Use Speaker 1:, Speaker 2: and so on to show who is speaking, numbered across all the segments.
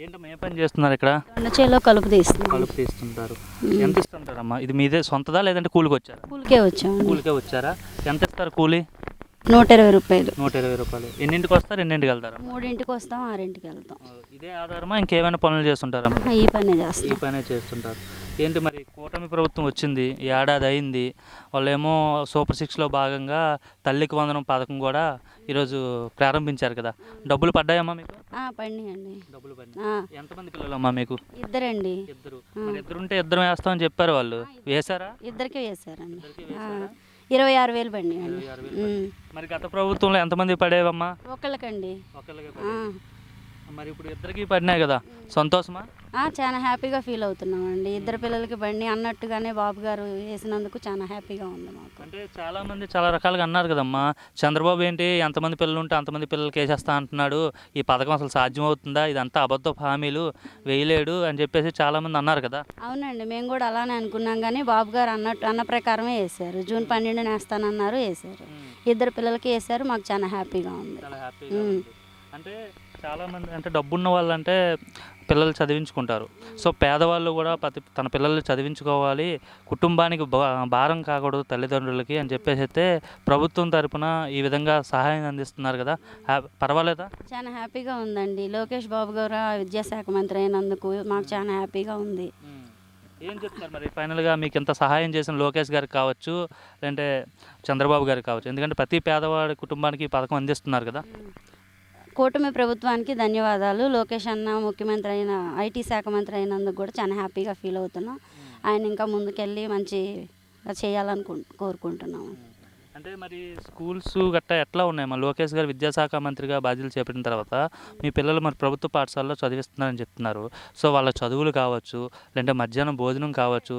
Speaker 1: ఏంటమ్మా ఏ పని చేస్తున్నారు ఇక్కడ?
Speaker 2: కొండ చేలో కలుపు తీస్తున్నాం.
Speaker 1: కలుపు తీస్తుంటారు. ఎంత ఇస్తుంటారమ్మా? ఇది మీదే సొంతదా లేదంటే కూలికి వచ్చారా?
Speaker 2: కూలికే వచ్చామండి
Speaker 1: కూలికే వచ్చారా? ఎంత ఇస్తారు కూలి?
Speaker 2: నూట ఇరవై రూపాయలు.
Speaker 1: నూట ఇరవై రూపాయలు. ఎన్నింటికి వస్తారు? ఎన్నింటికి వెళ్తారా
Speaker 2: మూడింటికి వస్తాం ఆరింటికి వెళ్తాం.
Speaker 1: ఇదే ఆధారమా? ఇంకేమైనా పనులు చేస్తుంటారా
Speaker 2: ఆహా, ఈ పనే
Speaker 1: ఈ
Speaker 2: చేస్తాం
Speaker 1: పనే చేస్తుంటారు. ఏంటి మరి కూటమి ప్రభుత్వం వచ్చింది ఏడాది అయింది. వాళ్ళేమో సూపర్ సిక్స్లో భాగంగా తల్లికి వందనం పథకం కూడా ఈరోజు ప్రారంభించారు కదా. డబ్బులు పడ్డాయమ్మా మీకు?
Speaker 2: ఆ, పండియండి
Speaker 1: డబ్బులు పడి
Speaker 2: ఆ,
Speaker 1: ఎంతమంది పిల్లలమ్మా మీకు?
Speaker 2: ఇద్దరండి.
Speaker 1: ఇద్దరు. ఇద్దరుంటే ఇద్దరం వేస్తామని చెప్పారు వాళ్ళు. వేశారా?
Speaker 2: ఇద్దరికే వేశారండి? ఇరవై ఆరు వేలు
Speaker 1: పడ్డాయి. మరి గత ప్రభుత్వంలో ఎంతమంది పడేవమ్మా?
Speaker 2: ఒకళ్ళకండి.
Speaker 1: ఒకళ్ళకి మరి ఇప్పుడు ఇద్దరికి పడినాయి కదా? సంతోషమా?
Speaker 2: చాలా హ్యాపీగా ఫీల్ అవుతున్నామండి. ఇద్దరు పిల్లలకి బండి అన్నట్టుగానే బాబు గారు వేసినందుకు చాలా హ్యాపీగా ఉంది మాకు.
Speaker 1: అంటే చాలా మంది చాలా రకాలుగా అన్నారు కదమ్మా. చంద్రబాబు ఏంటి? ఎంతమంది పిల్లలు ఉంటే అంతమంది పిల్లలకి వేసేస్తా అంటున్నాడు. ఈ పథకం అసలు సాధ్యం అవుతుందా ఇదంతా అబద్ధపు హామీలు వేయలేడు అని చెప్పేసి చాలా మంది అన్నారు కదా.
Speaker 2: అవునండి మేము కూడా అలానే అనుకున్నాం కానీ బాబు గారు అన్నట్టు అన్న ప్రకారమే వేశారు. జూన్ పన్నెండున వేస్తానన్నారు వేశారు. ఇద్దరు పిల్లలకి వేశారు మాకు చాలా హ్యాపీగా ఉంది.
Speaker 1: చాలా హ్యాపీగా ఉంది. అంటే చాలా మంది అంటే డబ్బున్న వాళ్ళు అంటే పిల్లలు చదివించుకుంటారు. సో పేదవాళ్ళు కూడా ప్రతి తన పిల్లల్ని చదివించుకోవాలి. కుటుంబానికి భారం కాకూడదు తల్లిదండ్రులకి అని చెప్పేసి అయితే ప్రభుత్వం తరపున ఈ విధంగా సహాయం అందిస్తున్నారు కదా. పర్వాలేదా?
Speaker 2: చాలా హ్యాపీగా ఉందండి. లోకేష్ బాబు గారు విద్యాశాఖ మంత్రి అయినందుకు మాకు చాలా హ్యాపీగా ఉంది.
Speaker 1: ఏం చెప్తున్నారు మరి? ఫైనల్గా మీకు ఇంత సహాయం చేసిన లోకేష్ గారికి కావచ్చు లేదంటే చంద్రబాబు గారికి కావచ్చు. ఎందుకంటే ప్రతి పేదవాడి కుటుంబానికి పథకం అందిస్తున్నారు కదా.
Speaker 2: కూటమి ప్రభుత్వానికి ధన్యవాదాలు. లోకేష్ అన్న ముఖ్యమంత్రి అయిన ఐటీ శాఖ మంత్రి అయినందుకు కూడా చాలా హ్యాపీగా ఫీల్ అవుతున్నాం. ఆయన ఇంకా ముందుకెళ్ళి మంచిగా చేయాలనుకు కోరుకుంటున్నాము
Speaker 1: అంటే మరి స్కూల్స్ గట్టా ఎట్లా ఉన్నాయి? మరి లోకేష్ గారు విద్యాశాఖ మంత్రిగా బాధ్యతలు చేపట్టిన తర్వాత మీ పిల్లలు మరి ప్రభుత్వ పాఠశాలలో చదివిస్తున్నారని చెప్తున్నారు. సో వాళ్ళ చదువులు కావచ్చు లేదంటే మధ్యాహ్నం భోజనం కావచ్చు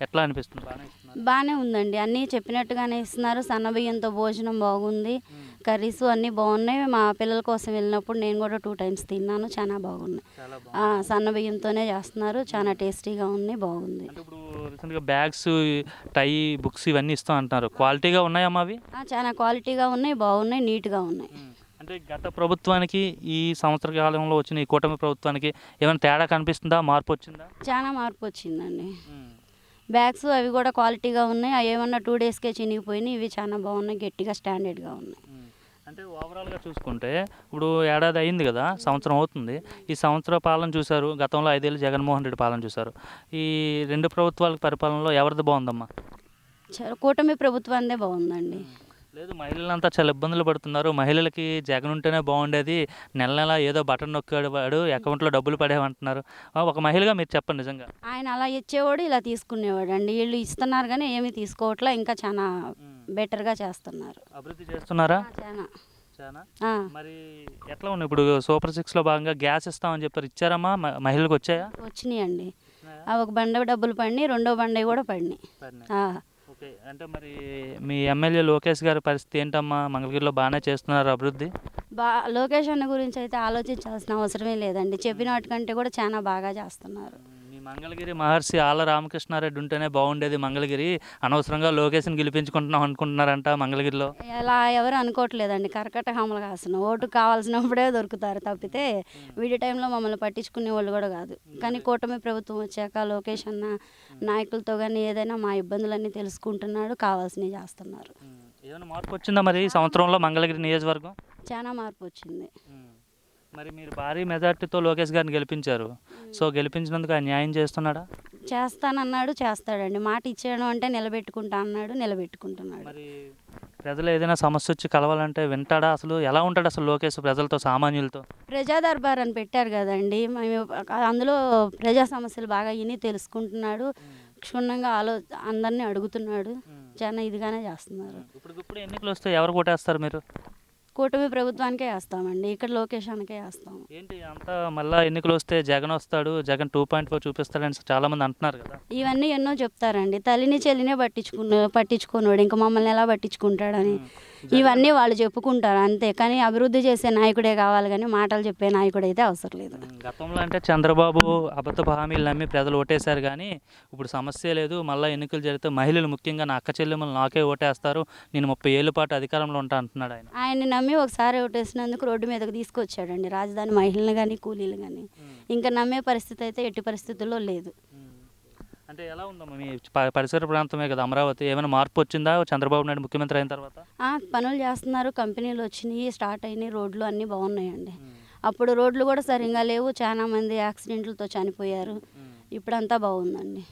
Speaker 1: ఎట్లా అనిపిస్తుంది? బాగానే ఇస్తున్నారు.
Speaker 2: బాగానే ఉందండి. అన్నీ చెప్పినట్టుగానే ఇస్తున్నారు. సన్న బియ్యంతో భోజనం బాగుంది. కర్రీస్ అన్నీ బాగున్నాయి. మా పిల్లల కోసం వెళ్ళినప్పుడు నేను కూడా టూ టైమ్స్ తిన్నాను. చాలా బాగున్నాయి.
Speaker 1: చాలా బాగుంది.
Speaker 2: ఆ, సన్న బియ్యంతోనే చేస్తున్నారు. చాలా టేస్టీగా ఉంది బాగుంది.
Speaker 1: అంటే ఇప్పుడు రీసెంట్గా బ్యాగ్స్ టై బుక్స్ ఇవన్నీ ఇస్తాం అంటున్నారు. క్వాలిటీగా ఉన్నాయమ్మా అవి?
Speaker 2: ఆ, చాలా క్వాలిటీగా ఉన్నాయి బాగున్నాయి నీట్గా ఉన్నాయి.
Speaker 1: అంటే గత ప్రభుత్వానికి ఈ సంవత్సర కాలంలో వచ్చిన ఈ కూటమి ప్రభుత్వానికి ఏమైనా తేడా కనిపిస్తుందా? మార్పు వచ్చిందా?
Speaker 2: చాలా మార్పు వచ్చిందండి. బ్యాగ్స్ అవి కూడా క్వాలిటీగా ఉన్నాయి. అవి ఏమన్నా టూ డేస్కే చినిగిపోయినాయి. ఇవి చాలా బాగున్నాయి. గట్టిగా స్టాండర్డ్గా ఉన్నాయి.
Speaker 1: అంటే ఓవరాల్గా చూసుకుంటే ఇప్పుడు ఏడాది అయింది కదా సంవత్సరం అవుతుంది. ఈ సంవత్సర పాలన చూశారు. గతంలో ఐదేళ్ళు జగన్మోహన్ రెడ్డి పాలన చూశారు. ఈ రెండు ప్రభుత్వాల పరిపాలనలో ఎవరిది బాగుందమ్మా?
Speaker 2: కూటమి ప్రభుత్వాందే బాగుందండి.
Speaker 1: లేదు మహిళలంతా చాలా ఇబ్బందులు పడుతున్నారు. మహిళలకి జగన్ ఉంటేనే బాగుండేది. నెల నెల ఏదో బటన్ నొక్కాడు వాడు అకౌంట్లో డబ్బులు పడేవంటున్నారు. ఒక మహిళగా మీరు చెప్పండి నిజంగా.
Speaker 2: ఆయన అలా ఇచ్చేవాడు ఇలా తీసుకునేవాడు అండి వీళ్ళు ఇస్తున్నారు కానీ ఏమీ తీసుకోవట్లే ఇంకా చాలా బెటర్గా చేస్తున్నారు.
Speaker 1: అభివృద్ధి చేస్తున్నారా?
Speaker 2: చాలా.
Speaker 1: మరి ఎట్లా ఉన్నాయి? ఇప్పుడు సూపర్ సిక్స్లో భాగంగా గ్యాస్ ఇస్తామని చెప్పారు ఇచ్చారమ్మా? మహిళలకు వచ్చాయా?
Speaker 2: వచ్చినాయండి. ఆ ఒక బండ డబ్బులు పడినాయి రెండో బండ కూడా పడినాయి.
Speaker 1: ఓకే. అంటే మరి మీ ఎమ్మెల్యే లోకేష్ గారి పరిస్థితి ఏంటమ్మా? మంగళగిరిలో బాగానే చేస్తున్నారు అభివృద్ధి?
Speaker 2: బా లోకేష్ అన్న గురించి అయితే ఆలోచించాల్సిన అవసరమే లేదండి. చెప్పిన వాటికంటే కూడా చాలా బాగా చేస్తున్నారు.
Speaker 1: మంగళగిరి మహర్షి ఆళ్ళ రామకృష్ణారెడ్డి ఉంటేనే బాగుండేది మంగళగిరి. అనవసరంగా లోకేష్ని గెలిపించుకుంటున్నాం అనుకుంటున్నారంట మంగళగిరిలో.
Speaker 2: ఎలా ఎవరు అనుకోవట్లేదండి. కర్కట హమలు కాసిన ఓటు కావాల్సినప్పుడే దొరుకుతారు తప్పితే వీడి టైంలో మమ్మల్ని పట్టించుకునే వాళ్ళు కూడా కాదు. కానీ కూటమి ప్రభుత్వం వచ్చాక లోకేష్ అన్న నాయకులతో కానీ ఏదైనా మా ఇబ్బందులన్నీ తెలుసుకుంటున్నాడు కావాల్సినవి చేస్తున్నారు.
Speaker 1: ఏమైనా మార్పు వచ్చిందా మరి ఈ సంవత్సరంలో మంగళగిరి నియోజకవర్గం?
Speaker 2: చాలా మార్పు వచ్చింది.
Speaker 1: మరి మీరు భారీ మెజార్టీతో లోకేష్ గారిని గెలిపించారు. సో గెలిపించినందుకు ఆయన న్యాయం చేస్తున్నాడా?
Speaker 2: చేస్తానన్నాడు చేస్తాడండి. మాట ఇచ్చాడు అంటే నిలబెట్టుకుంటా అన్నాడు నిలబెట్టుకుంటున్నాడు.
Speaker 1: మరి ప్రజలు ఏదైనా సమస్య వచ్చి కలవాలంటే వింటాడా? అసలు ఎలా ఉంటాడు అసలు లోకేష్ ప్రజలతో సామాన్యులతో?
Speaker 2: ప్రజా దర్బార్ అని పెట్టారు కదండి. మేము అందులో ప్రజా సమస్యలు బాగా విని తెలుసుకుంటున్నాడు. క్షుణ్ణంగా ఆలో అందరినీ అడుగుతున్నాడు. చాలా ఇదిగానే చేస్తున్నారు.
Speaker 1: ఇప్పుడు ఇప్పుడు ఎన్నికలు వస్తే ఎవరు కొట్టేస్తారు మీరు?
Speaker 2: కూటమి ప్రభుత్వానికే వేస్తామండి. ఇక్కడ లోకేషన్కే వేస్తాము.
Speaker 1: ఏంటి అంతా మళ్ళా ఎన్నికలు వస్తే జగన్ వస్తాడు జగన్ టూ పాయింట్ ఫోర్ చూపిస్తాడని చాలా మంది అంటున్నారు కదా.
Speaker 2: ఇవన్నీ ఎన్నో చెప్తారండి. తల్లిని చెల్లినే పట్టించుకున్న పట్టించుకోనోడు ఇంకా మమ్మల్ని ఎలా పట్టించుకుంటాడని. ఇవన్నీ వాళ్ళు చెప్పుకుంటారు అంతే. కానీ అభివృద్ధి చేసే నాయకుడే కావాలి కానీ మాటలు చెప్పే నాయకుడు అయితే అవసరం లేదు.
Speaker 1: గతంలో అంటే చంద్రబాబు అబద్ధపు హామీలు నమ్మి ప్రజలు ఓటేశారు కానీ ఇప్పుడు సమస్య లేదు. మళ్ళీ ఎన్నికలు జరిగితే మహిళలు ముఖ్యంగా నా అక్క చెల్లెమ్మలు నాకే ఓటేస్తారు. నేను ముప్పై ఏళ్ళ పాటు అధికారంలో ఉంటా అంటున్నాడు ఆయన.
Speaker 2: ఆయన్ని నమ్మి ఒకసారి ఓటేసినందుకు రోడ్డు మీదకి తీసుకొచ్చాడండి. రాజధాని మహిళలు కానీ కూలీలు కానీ ఇంకా నమ్మే పరిస్థితి అయితే ఎట్టి పరిస్థితుల్లో లేదు.
Speaker 1: అంటే ఎలా ఉందమ్మా మీ పరిసర ప్రాంతమే కదా అమరావతి? ఏమైనా మార్పు వచ్చిందా? చంద్రబాబు నాయుడు ముఖ్యమంత్రి అయిన తర్వాత?
Speaker 2: ఆ, పనులు చేస్తున్నారు. కంపెనీలు వచ్చినాయి స్టార్ట్ అయినాయి రోడ్లు అన్నీ బాగున్నాయండి. అప్పుడు రోడ్లు కూడా సరిగా లేవు. చాలా మంది యాక్సిడెంట్లతో చనిపోయారు. ఇప్పుడంతా బాగుందండి.